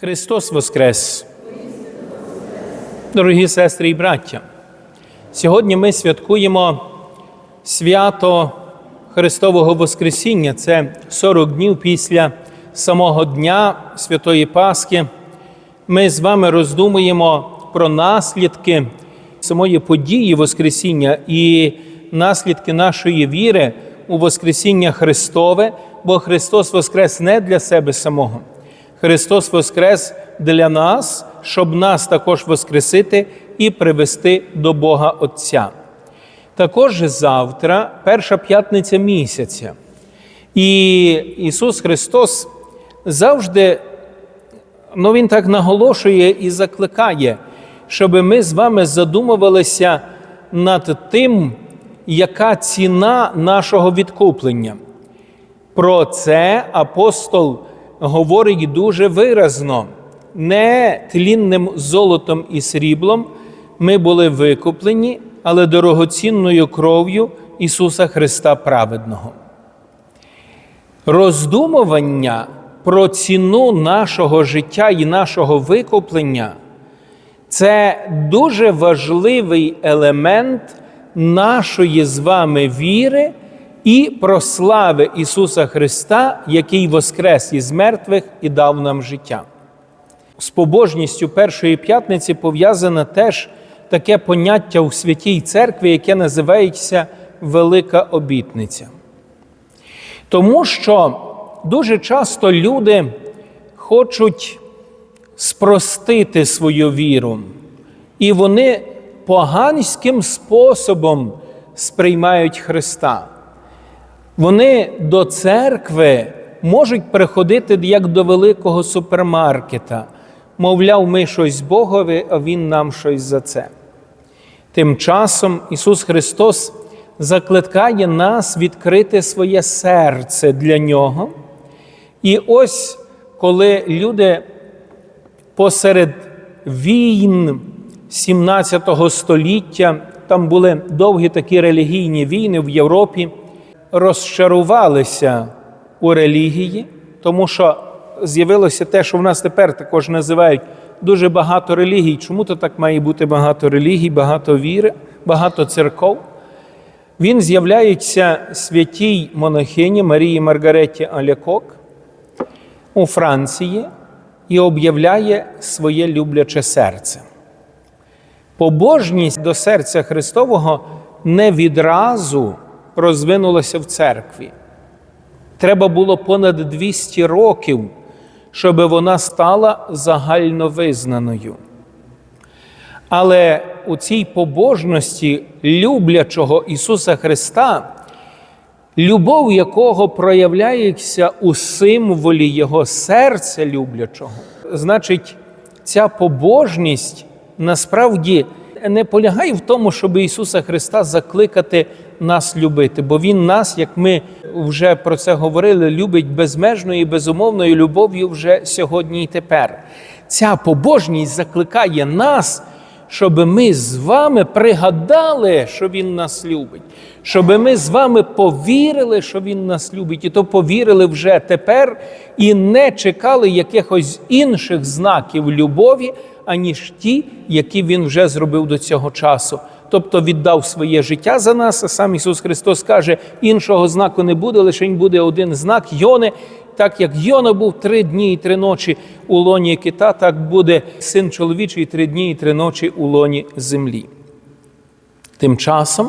Христос Воскрес! Дорогі сестри і браття! Сьогодні ми святкуємо свято Христового Воскресіння. Це 40 днів після самого Дня Святої Пасхи. Ми з вами роздумуємо про наслідки самої події Воскресіння і наслідки нашої віри у Воскресіння Христове, бо Христос Воскрес не для себе самого. Христос Воскрес для нас, щоб нас також воскресити і привести до Бога Отця. Також завтра, перша п'ятниця місяця. І Ісус Христос завжди, ну Він так наголошує і закликає, щоб ми з вами задумувалися над тим, яка ціна нашого відкуплення. Про це апостол говорить дуже виразно. Не тлінним золотом і сріблом ми були викуплені, але дорогоцінною кров'ю Ісуса Христа Праведного. Роздумування про ціну нашого життя і нашого викуплення це дуже важливий елемент нашої з вами віри і прослави Ісуса Христа, який воскрес із мертвих і дав нам життя. З побожністю Першої п'ятниці пов'язане теж таке поняття у святій церкві, яке називається Велика обітниця. Тому що дуже часто люди хочуть спростити свою віру, і вони поганським способом сприймають Христа. Вони до церкви можуть приходити як до великого супермаркета. Мовляв, ми щось Богові, а Він нам щось за це. Тим часом Ісус Христос закликає нас відкрити своє серце для Нього. І ось коли люди посеред війн 17 століття, там були довгі такі релігійні війни в Європі, розчарувалися у релігії, тому що з'явилося те, що в нас тепер також називають дуже багато релігій. Чому то так має бути багато релігій, багато віри, багато церков? Він з'являється святій монахині Марії Маргареті Алякок у Франції і об'являє своє любляче серце. Побожність до серця Христового не відразу розвинулася в церкві. Треба було понад 200 років, щоб вона стала загальновизнаною. Але у цій побожності люблячого Ісуса Христа, любов якого проявляється у символі Його серця люблячого, значить, ця побожність насправді не полягає в тому, щоб Ісуса Христа закликати нас любити, бо Він нас, як ми вже про це говорили, любить безмежною і безумовною любов'ю вже сьогодні і тепер. Ця побожність закликає нас, щоб ми з вами пригадали, що Він нас любить, щоб ми з вами повірили, що Він нас любить, і то повірили вже тепер і не чекали якихось інших знаків любові, аніж ті, які Він вже зробив до цього часу. Тобто віддав своє життя за нас, а сам Ісус Христос каже, іншого знаку не буде, лише буде один знак Йони. Так як Йона був три дні і три ночі у лоні кита, так буде син чоловічий три дні і три ночі у лоні землі. Тим часом,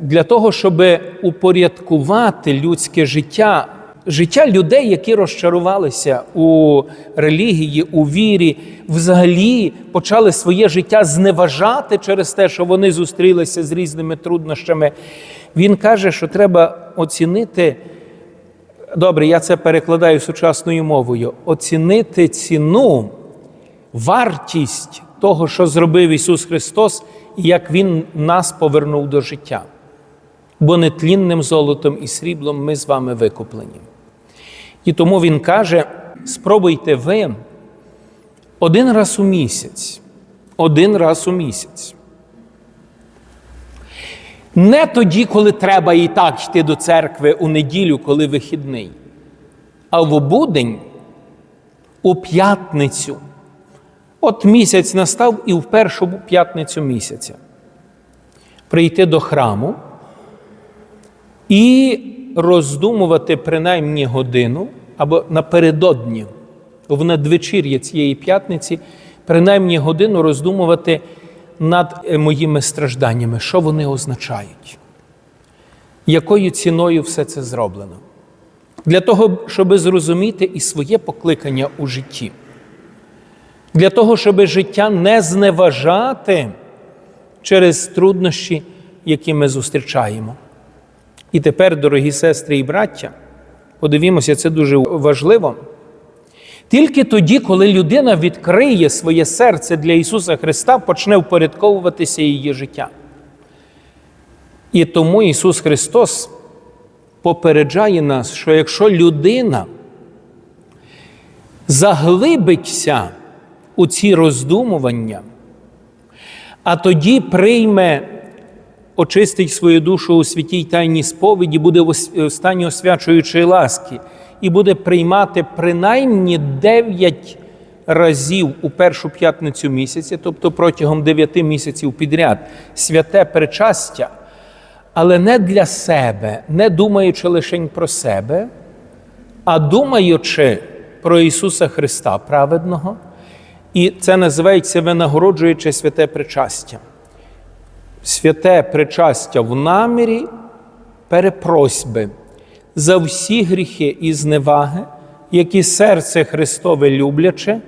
для того, щоб упорядкувати людське життя, життя людей, які розчарувалися у релігії, у вірі, взагалі почали своє життя зневажати через те, що вони зустрілися з різними труднощами, він каже, що треба оцінити. Добре, я це перекладаю сучасною мовою. Оцінити ціну, вартість того, що зробив Ісус Христос, і як Він нас повернув до життя. Бо нетлінним золотом і сріблом ми з вами викуплені. І тому Він каже: спробуйте ви один раз у місяць, один раз у місяць. Не тоді, коли треба і так йти до церкви у неділю, коли вихідний, а в обудень у п'ятницю. От місяць настав і в першу п'ятницю місяця. Прийти до храму і роздумувати принаймні годину або напередодні, в надвечір'я цієї п'ятниці, принаймні годину роздумувати над е, моїми стражданнями, що вони означають, якою ціною все це зроблено. Для того, щоб зрозуміти і своє покликання у житті, для того, щоб життя не зневажати через труднощі, які ми зустрічаємо. І тепер, дорогі сестри і браття, подивімося, це дуже важливо. Тільки тоді, коли людина відкриє своє серце для Ісуса Христа, почне впорядковуватися її життя. І тому Ісус Христос попереджає нас, що якщо людина заглибиться у ці роздумування, а тоді прийме, очистить свою душу у святій тайній сповіді, буде в стані освячуючої ласки і буде приймати принаймні 9 разів у першу п'ятницю місяця, тобто протягом 9 місяців підряд, святе причастя, але не для себе, не думаючи лише про себе, а думаючи про Ісуса Христа праведного. І це називається винагороджуюче святе причастя. Святе причастя в намірі перепросьби за всі гріхи і зневаги, які серце Христове любляче,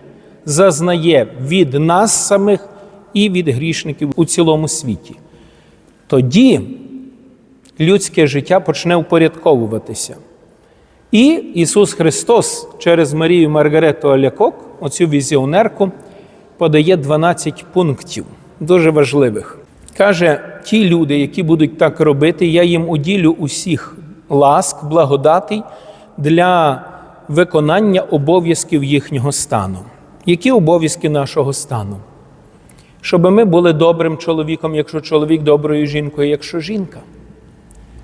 зазнає від нас самих і від грішників у цілому світі. Тоді людське життя почне упорядковуватися. І Ісус Христос через Марію Маргарету Алякок, оцю візіонерку, подає 12 пунктів, дуже важливих. Каже, ті люди, які будуть так робити, я їм уділю усіх ласк, благодатей для виконання обов'язків їхнього стану. Які обов'язки нашого стану? Щоб ми були добрим чоловіком, якщо чоловік доброю жінкою, якщо жінка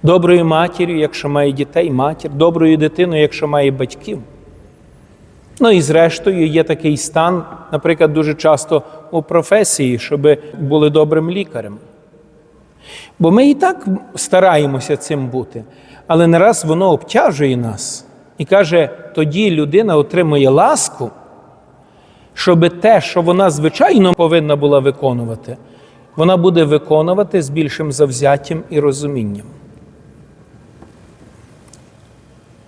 доброю матір'ю, якщо має дітей, матір, доброю дитиною, якщо має батьків. Ну і зрештою є такий стан, наприклад, дуже часто у професії, щоб були добрим лікарем. Бо ми і так стараємося цим бути, але не раз воно обтяжує нас і каже, тоді людина отримує ласку, щоб те, що вона звичайно повинна була виконувати, вона буде виконувати з більшим завзяттям і розумінням.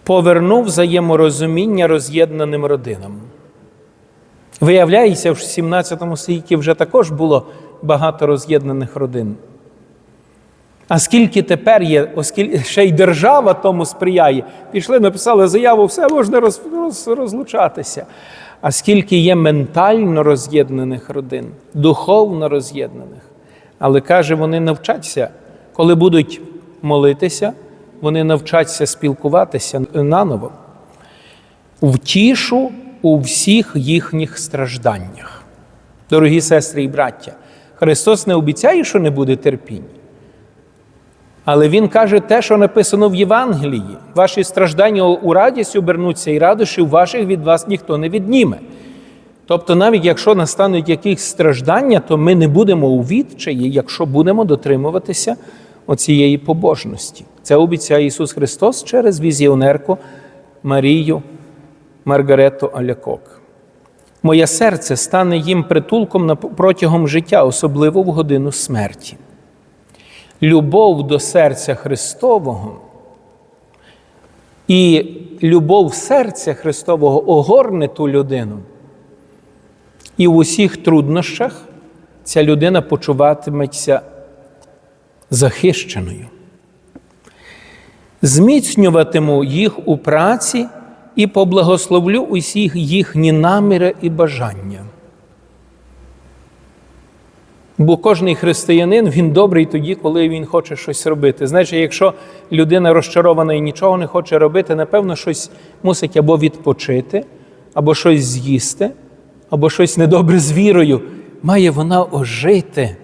повернув взаєморозуміння роз'єднаним родинам. Виявляється, в 17 столітті вже також було багато роз'єднаних родин. А скільки тепер є, оскільки ще й держава тому сприяє, пішли, написали заяву, все можна роз, роз, розлучатися. А скільки є ментально роз'єднаних родин, духовно роз'єднаних. Але каже, вони навчаться, коли будуть молитися, вони навчаться спілкуватися наново, втішу у всіх їхніх стражданнях. Дорогі сестри і браття, Христос не обіцяє, що не буде терпінь. Але Він каже те, що написано в Євангелії: ваші страждання у радість обернуться, і радощів ваших від вас ніхто не відніме. Тобто, навіть якщо настануть якісь страждання, то ми не будемо у відчаї, якщо будемо дотримуватися оцієї побожності. Це обіцяє Ісус Христос через візіонерку Марію Маргарету Алякок. Моє серце стане їм притулком протягом життя, особливо в годину смерті. Любов до серця Христового і любов серця Христового огорне ту людину. І в усіх труднощах ця людина почуватиметься захищеною. Зміцнюватиму їх у праці і поблагословлю усіх їхні наміри і бажання. Бо кожний християнин він добрий тоді, коли він хоче щось робити. Знаєш, якщо людина розчарована і нічого не хоче робити, напевно, щось мусить або відпочити, або щось з'їсти, або щось недобре з вірою. Має вона ожити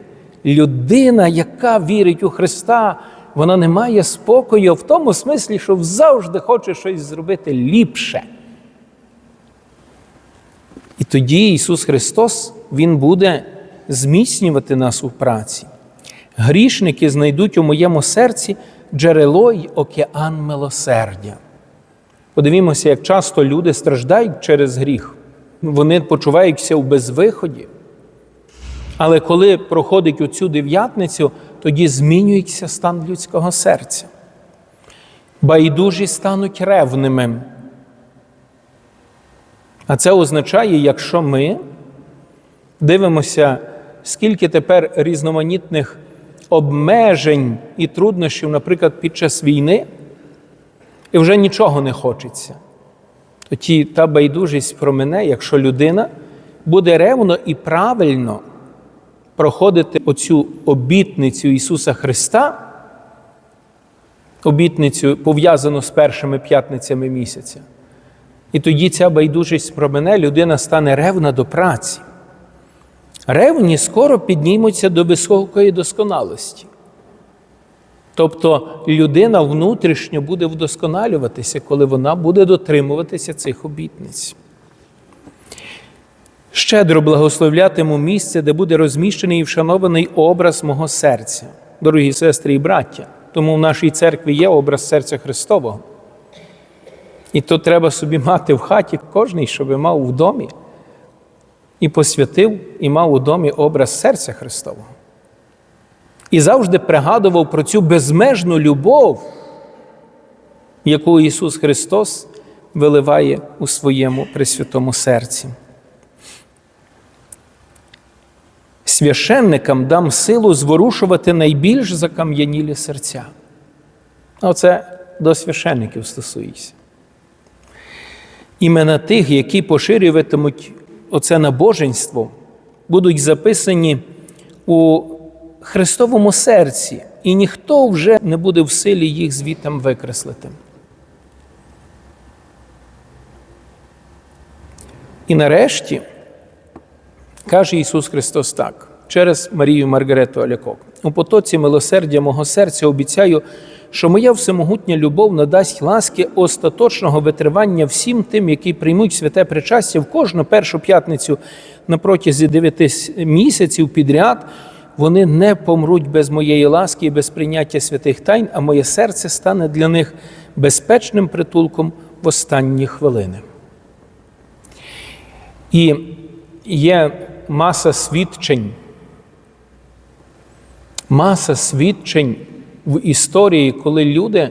людина, яка вірить у Христа, вона не має спокою в тому смислі, що завжди хоче щось зробити ліпше. І тоді Ісус Христос Він буде зміцнювати нас у праці. Грішники знайдуть у моєму серці джерело й океан милосердя. Подивімося, як часто люди страждають через гріх. Вони почуваються у безвиході. Але коли проходить оцю дев'ятницю, тоді змінюється стан людського серця. Байдужі стануть ревними. А це означає, якщо ми дивимося, скільки тепер різноманітних обмежень і труднощів, наприклад, під час війни, і вже нічого не хочеться. Тоді та байдужість про мене, якщо людина буде ревно і правильно проходити оцю обітницю Ісуса Христа, обітницю пов'язану з першими п'ятницями місяця. І тоді ця байдужість про мене людина стане ревна до праці. Ревні скоро піднімуться до високої досконалості. Тобто людина внутрішньо буде вдосконалюватися, коли вона буде дотримуватися цих обітниць. Щедро благословлятиму місце, де буде розміщений і вшанований образ мого серця, дорогі сестри і браття. Тому в нашій церкві є образ серця Христового. І то треба собі мати в хаті кожний, щоб мав у домі і посвятив, і мав у домі образ серця Христового. І завжди пригадував про цю безмежну любов, яку Ісус Христос виливає у своєму пресвятому серці. Священникам дам силу зворушувати найбільш закам'янілі серця. Оце до священників стосується. Імена тих, які поширюватимуть оце набоженство, будуть записані у Христовому серці, і ніхто вже не буде в силі їх звітам викреслити. І нарешті каже Ісус Христос так, через Марію Маргарету Алякок. У потоці милосердя мого серця обіцяю, що моя всемогутня любов надасть ласки остаточного витривання всім тим, які приймуть святе причастя в кожну першу п'ятницю на протязі дев'яти місяців підряд. Вони не помруть без моєї ласки і без прийняття святих тайн, а моє серце стане для них безпечним притулком в останні хвилини. І є маса свідчень, маса свідчень в історії, коли люди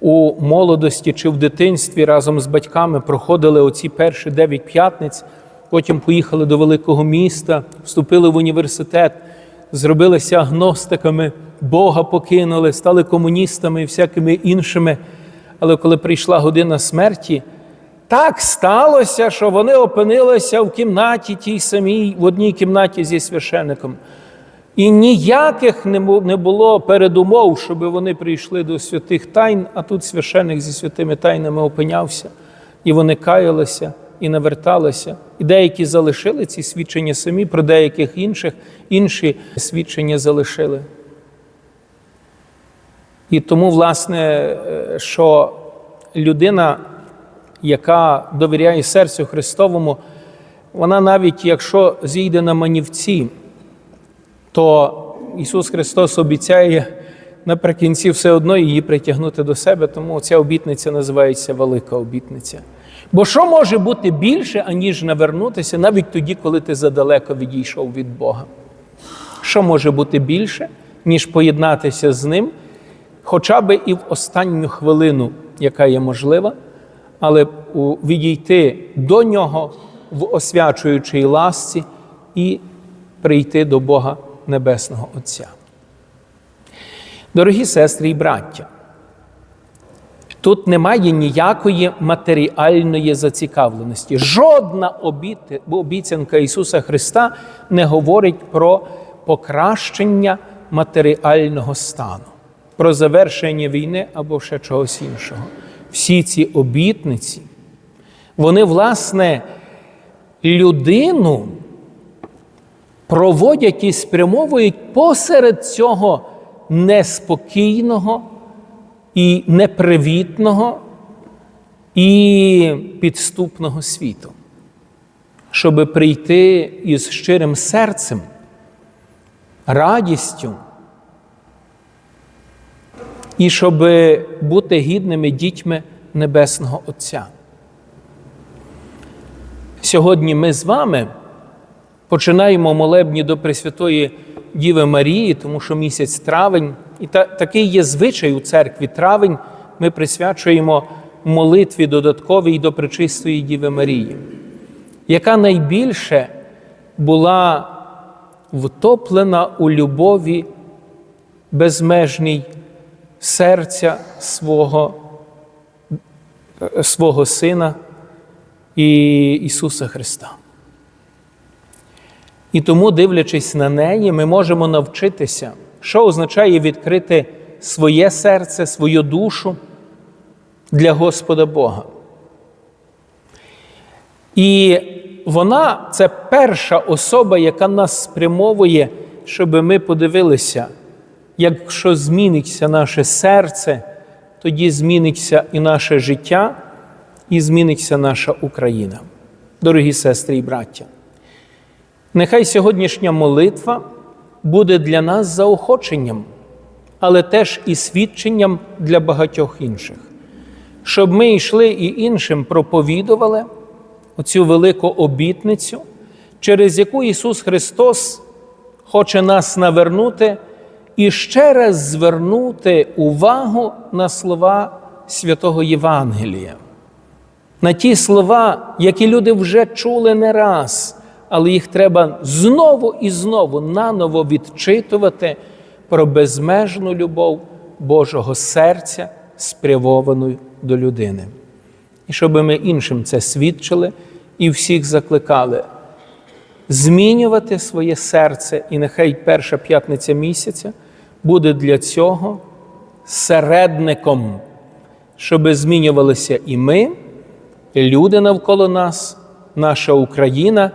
у молодості чи в дитинстві разом з батьками проходили оці перші дев'ять п'ятниць, потім поїхали до великого міста, вступили в університет, зробилися агностиками, Бога покинули, стали комуністами і всякими іншими. Але коли прийшла година смерті, так сталося, що вони опинилися в кімнаті тій самій, в одній кімнаті зі священником. І ніяких не було передумов, щоб вони прийшли до святих тайн, а тут священник зі святими тайнами опинявся, і вони каялися і наверталися. І деякі залишили ці свідчення самі, про деяких інших інші свідчення залишили. І тому, власне, що людина, яка довіряє серцю Христовому, вона навіть якщо зійде на манівці, то Ісус Христос обіцяє наприкінці все одно її притягнути до себе, тому ця обітниця називається велика обітниця. Бо що може бути більше, аніж навернутися навіть тоді, коли ти задалеко відійшов від Бога? Що може бути більше, ніж поєднатися з Ним, хоча б і в останню хвилину, яка є можлива, але відійти до Нього в освячуючій ласці і прийти до Бога Небесного Отця. Дорогі сестри і браття, тут немає ніякої матеріальної зацікавленості. Жодна обіцянка Ісуса Христа не говорить про покращення матеріального стану, про завершення війни або ще чогось іншого. Всі ці обітниці, вони, власне, людину проводять і спрямовують посеред цього неспокійного і непривітного і підступного світу. щоб прийти із щирим серцем, радістю і щоб бути гідними дітьми Небесного Отця. Сьогодні ми з вами починаємо молебні до Пресвятої Діви Марії, тому що місяць травень, і та, такий є звичай у церкві травень, ми присвячуємо молитві додатковій до Пречистої Діви Марії, яка найбільше була втоплена у любові безмежній серця свого, свого Сина і Ісуса Христа. І тому, дивлячись на неї, ми можемо навчитися, що означає відкрити своє серце, свою душу для Господа Бога. І вона це перша особа, яка нас спрямовує, щоб ми подивилися, якщо зміниться наше серце, тоді зміниться і наше життя, і зміниться наша Україна. Дорогі сестри і браття. Нехай сьогоднішня молитва буде для нас заохоченням, але теж і свідченням для багатьох інших, щоб ми йшли і іншим проповідували оцю велику обітницю, через яку Ісус Христос хоче нас навернути і ще раз звернути увагу на слова святого Євангелія, на ті слова, які люди вже чули не раз але їх треба знову і знову наново відчитувати про безмежну любов Божого серця, спрямовану до людини. І щоб ми іншим це свідчили і всіх закликали змінювати своє серце, і нехай перша п'ятниця місяця буде для цього середником, щоб змінювалися і ми, і люди навколо нас, наша Україна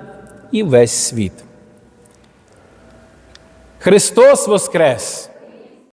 і весь світ. Христос Воскрес!